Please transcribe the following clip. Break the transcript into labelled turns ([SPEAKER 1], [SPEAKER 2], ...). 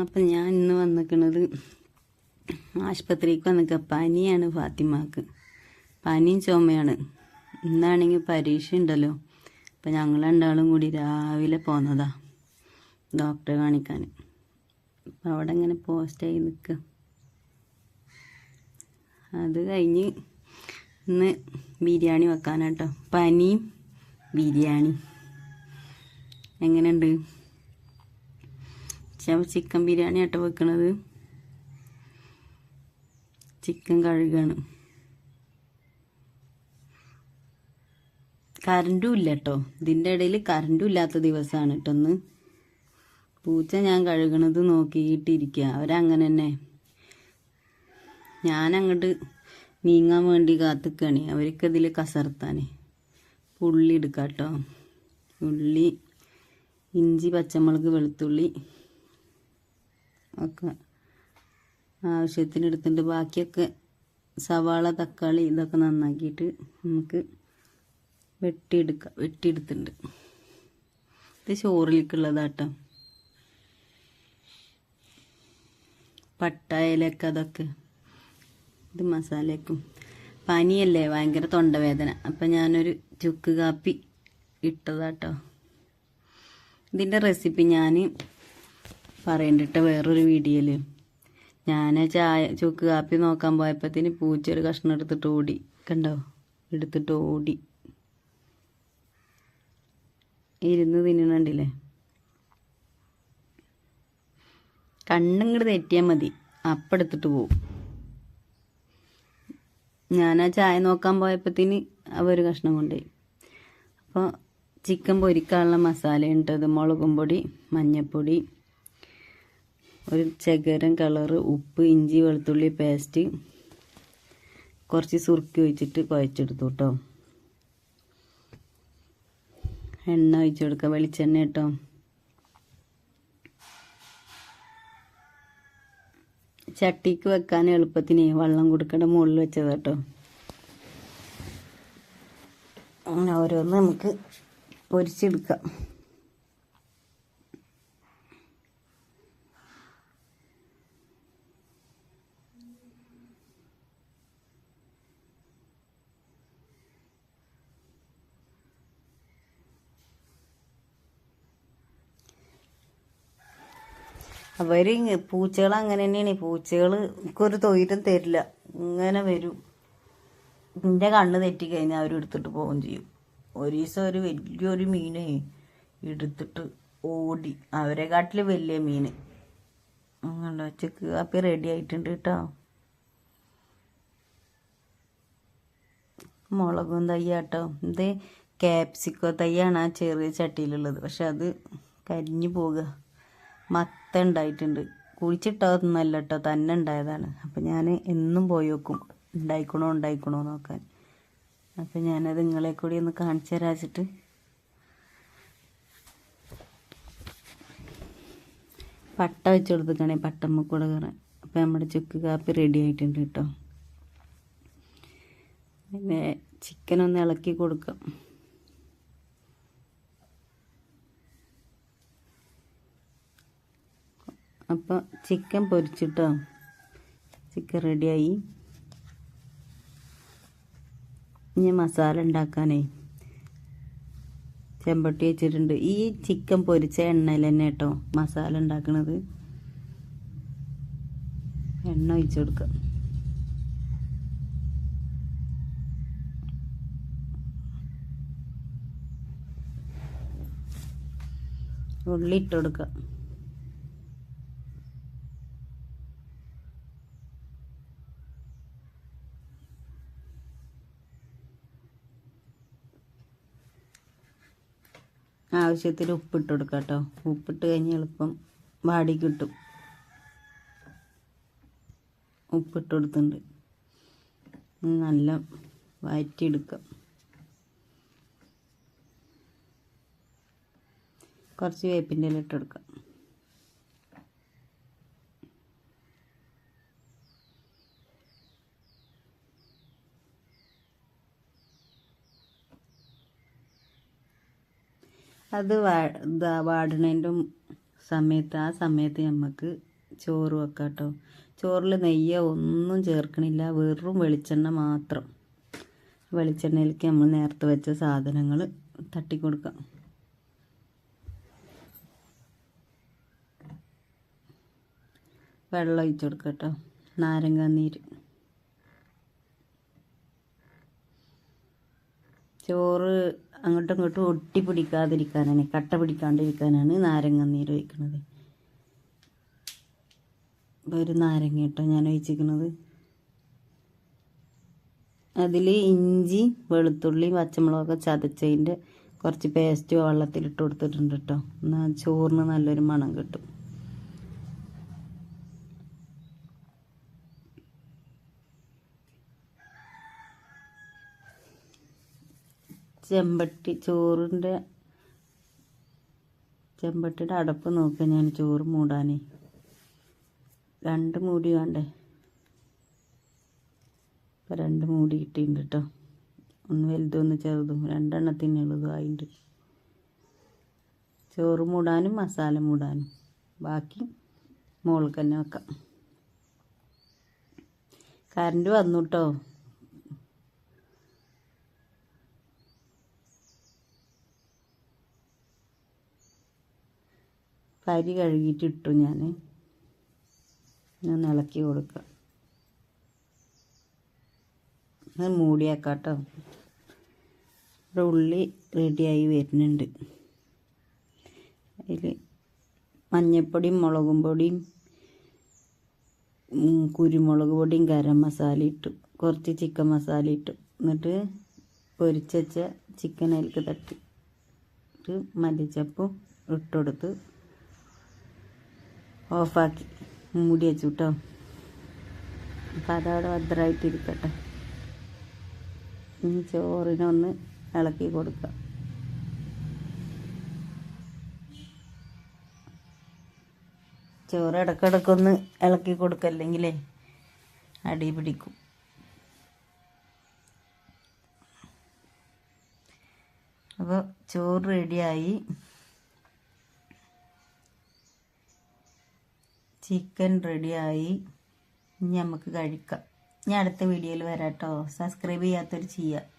[SPEAKER 1] അപ്പം ഞാൻ ഇന്ന് വന്നിക്കണത് ആശുപത്രിക്ക് വന്നിക്ക. പനിയാണ് ഫാത്തിമാക്ക്. പനിയും ചുമയാണ്. ഇന്നാണെങ്കിൽ പരീക്ഷ ഉണ്ടല്ലോ. അപ്പം ഞങ്ങൾ രണ്ടാളും കൂടി രാവിലെ പോന്നതാ ഡോക്ടറെ കാണിക്കാൻ. അപ്പം അവിടെ ഇങ്ങനെ പോസ്റ്റായി നിൽക്കുക അത് കഴിഞ്ഞ് ഇന്ന് ബിരിയാണി വെക്കാനാട്ടോ. പനിയും ബിരിയാണി. എങ്ങനെയുണ്ട്? ചിക്കൻ ബിരിയാണി ആട്ടോ വെക്കണത്. ചിക്കൻ കഴുകാണ്. കറണ്ടും ഇല്ല കേട്ടോ ഇതിന്റെ ഇടയിൽ കറണ്ടും ഇല്ലാത്ത ദിവസമാണ് കേട്ടോ ഒന്ന് പൂച്ച ഞാൻ കഴുകണത് നോക്കിയിട്ടിരിക്കുക അവരങ്ങനെ തന്നെ ഞാനങ്ങോട്ട് നീങ്ങാൻ വേണ്ടി കാത്തുക്കാണ്. അവർക്കതിൽ കസർത്താൻ ഉള്ളി എടുക്കാം കേട്ടോ ഉള്ളി ഇഞ്ചി പച്ചമുളക് വെളുത്തുള്ളി. ഒക്കെ ആവശ്യത്തിന് എടുത്തിട്ട് ബാക്കിയൊക്കെ സവാള തക്കാളി ഇതൊക്കെ നന്നാക്കിയിട്ട് നമുക്ക് വെട്ടിയെടുക്കാം വെട്ടിയെടുത്തിട്ടുണ്ട്. ഇത് ചോറിലേക്കുള്ളതാട്ടോ. പട്ടായലൊക്കെ അതൊക്കെ. ഇത് മസാലയ്ക്കും. പനിയല്ലേ? ഭയങ്കര തൊണ്ടവേദന. അപ്പം ഞാനൊരു ചുക്ക് കാപ്പി ഇട്ടതാട്ടോ. ഇതിന്റെ റെസിപ്പി ഞാൻ പറയണ്ടിട്ട് വേറൊരു വീഡിയോയിൽ ഞാൻ ചായ ചുക്ക് കാപ്പി നോക്കാൻ പോയപ്പോഴത്തേന് പൂച്ച ഒരു കഷ്ണം എടുത്തിട്ട് ഓടി. കണ്ടോ? എടുത്തിട്ട് ഓടി. ഇരുന്ന് തിന്നണണ്ടില്ലേ കണ്ണിങ്ങോട്ട് തെറ്റിയാൽ മതി. അപ്പം എടുത്തിട്ട് പോവും. ഞാൻ ആ ചായ നോക്കാൻ പോയപ്പോഴത്തേന് ഒരു കഷ്ണം കൊണ്ടുപോയി അപ്പോൾ ചിക്കൻ പൊരിക്കാനുള്ള മസാല ഉണ്ടത് മുളകും പൊടി മഞ്ഞൾപ്പൊടി ഒരു ചകരം കളറ് ഉപ്പ് ഇഞ്ചി വെളുത്തുള്ളി പേസ്റ്റ് കുറച്ച് സുറുക്കി ഒഴിച്ചിട്ട് കുഴച്ചെടുത്തു കേട്ടോ എണ്ണ ഒഴിച്ചു കൊടുക്കുക വെളിച്ചെണ്ണ കേട്ടോ ചട്ടിക്ക് വെക്കാൻ എളുപ്പത്തിന് വെള്ളം കൊടുക്കേണ്ട മുകളിൽ വെച്ചത് കേട്ടോ അങ്ങനെ ഓരോന്ന് നമുക്ക് പൊരിച്ചെടുക്കാം. അവർ പൂച്ചകൾ അങ്ങനെ തന്നെയാണ്. പൂച്ചകൾ ഒരു തൊയിരം തരില്ല. ഇങ്ങനെ വരും. നിന്റെ കണ്ണ് തെറ്റിക്കഴിഞ്ഞാൽ അവർ എടുത്തിട്ട് പോവുകയും ചെയ്യും. ഒരു ദിവസം ഒരു വലിയൊരു മീനെ എടുത്തിട്ട് ഓടി. അവരെ കാട്ടിൽ വലിയ മീൻ അങ്ങനെ ഉച്ചയ്ക്ക് കാപ്പി റെഡി ആയിട്ടുണ്ട് കേട്ടോ. മുളകും തയ്യാട്ടോ ഇത് ക്യാപ്സിക്കോ തയ്യാണ് ആ ചെറിയ ചട്ടിയിലുള്ളത്. പക്ഷെ അത് കരിഞ്ഞു പോകുക മത്ത ഉണ്ടായിട്ടുണ്ട്. കുഴിച്ചിട്ടതൊന്നല്ല കേട്ടോ തന്നെ ഉണ്ടായതാണ്. അപ്പം ഞാൻ എന്നും പോയി നോക്കും ഉണ്ടായിക്കണോ ഉണ്ടായിക്കണോ നോക്കാൻ. അപ്പം ഞാനത് നിങ്ങളെ കൂടി ഒന്ന് കാണിച്ചു തരാച്ചിട്ട്. പട്ട വെച്ച് കൊടുത്തേക്കണേ പട്ടമ്മ കൂടെ കയറാൻ. അപ്പം നമ്മുടെ ചുക്ക് കാപ്പി റെഡി ആയിട്ടുണ്ട് കേട്ടോ. പിന്നെ ചിക്കനൊന്ന് ഇളക്കി കൊടുക്കാം. അപ്പോൾ ചിക്കൻ പൊരിച്ചിട്ടോ? ചിക്കൻ റെഡിയായി. ഇനി മസാല ഉണ്ടാക്കാനേ. ചെമ്പട്ടി വെച്ചിട്ടുണ്ട്. ഈ ചിക്കൻ പൊരിച്ച എണ്ണയിൽ തന്നെ കേട്ടോ മസാല ഉണ്ടാക്കണത്. എണ്ണ ഒഴിച്ചു കൊടുക്കാം. ഉള്ളി ഇട്ട് ആവശ്യത്തിന് ഉപ്പിട്ട് കൊടുക്കാം കേട്ടോ. ഉപ്പിട്ട് കഴിഞ്ഞ് എളുപ്പം വാടി കിട്ടും. ഉപ്പിട്ട് കൊടുത്തിട്ടുണ്ട്. നല്ല വഴറ്റിയെടുക്കാം കുറച്ച് വേപ്പിന്റെ ഇല ഇട്ട് കൊടുക്കാം. അത് വാ വാടണേന്റെ സമയത്ത് ആ സമയത്ത് നമുക്ക് ചോറ് വെക്കാം കേട്ടോ ചോറിൽ നെയ്യോ ഒന്നും ചേർക്കണില്ല വെറും വെളിച്ചെണ്ണ മാത്രം. വെളിച്ചെണ്ണയിലേക്ക് നമ്മൾ നേരത്തെ വെച്ച സാധനങ്ങൾ തട്ടിക്കൊടുക്കാം. വെള്ളം ഒഴിച്ചു കൊടുക്കാം കേട്ടോ നാരങ്ങാനീര്. ചോറ് അങ്ങോട്ടും ഇങ്ങോട്ടും ഒട്ടി പിടിക്കാതിരിക്കാനാണ് കട്ട പിടിക്കാണ്ടിരിക്കാനാണ് നാരങ്ങ നീര് ഒഴിക്കുന്നത് ഒരു നാരങ്ങ കേട്ടോ ഞാൻ ഒഴിച്ചിരിക്കുന്നത് അതിൽ ഇഞ്ചി വെളുത്തുള്ളി പച്ചമുളകൊക്കെ ചതച്ചതിന്റെ കുറച്ച് പേസ്റ്റ് വെള്ളത്തിലിട്ട് കൊടുത്തിട്ടുണ്ട് കേട്ടോ എന്നാൽ ചോറിന് നല്ലൊരു മണം കിട്ടും. ചെമ്പട്ടി ചോറിന്റെ ചെമ്പട്ടിയുടെ അടപ്പ് നോക്കുക ഞാൻ ചോറ് മൂടാനേ. രണ്ട് മൂടി വേണ്ടേ? ഇപ്പം രണ്ട് മൂടി കിട്ടിയിട്ടുണ്ട് കേട്ടോ ഒന്ന് വലുതും ഒന്ന് ചെറുതും. രണ്ടെണ്ണത്തിനുള്ളതും ആയിട്ടുണ്ട് ചോറ് മൂടാനും മസാല മൂടാനും. ബാക്കി മുകൾക്ക് തന്നെ വെക്കാം. കറണ്ട് വന്നു കേട്ടോ കരി കഴുകിയിട്ട് ഇട്ടു ഞാൻ ഞാൻ ഇളക്കി കൊടുക്കാം. അത് മൂടിയാക്കാം കേട്ടോ ഇവിടെ ഉള്ളി റെഡിയായി വരുന്നുണ്ട്. അതിൽ മഞ്ഞൾപ്പൊടിയും മുളകും പൊടിയും കുരുമുളക് പൊടിയും ഗരം മസാല ഇട്ടു. കുറച്ച് ചിക്കൻ മസാല ഇട്ടു. എന്നിട്ട് വെച്ച ചിക്കൻ അതിലേക്ക് തട്ടി. മല്ലിച്ചപ്പും ഇട്ടുകൊടുത്ത് ഓഫാക്കി. മൂടി വെച്ചു കേട്ടോ അപ്പം അതവിടെ ഭദ്രമായിട്ടിരിക്കട്ടെ ഇനി ചോറിനൊന്ന് ഇളക്കി കൊടുക്കാം. ചോറ് ഇടക്കിടക്കൊന്ന് ഇളക്കി കൊടുക്കല്ലെങ്കിലേ അടി പിടിക്കും. അപ്പോൾ ചോറ് റെഡിയായി. ചിക്കൻ റെഡിയായി. ഇനി നമുക്ക് കഴിക്കാം. ഞാൻ അടുത്ത വീഡിയോയിൽ വരാം കേട്ടോ സബ്സ്ക്രൈബ് ചെയ്യാത്തൊരു ചെയ്യുക.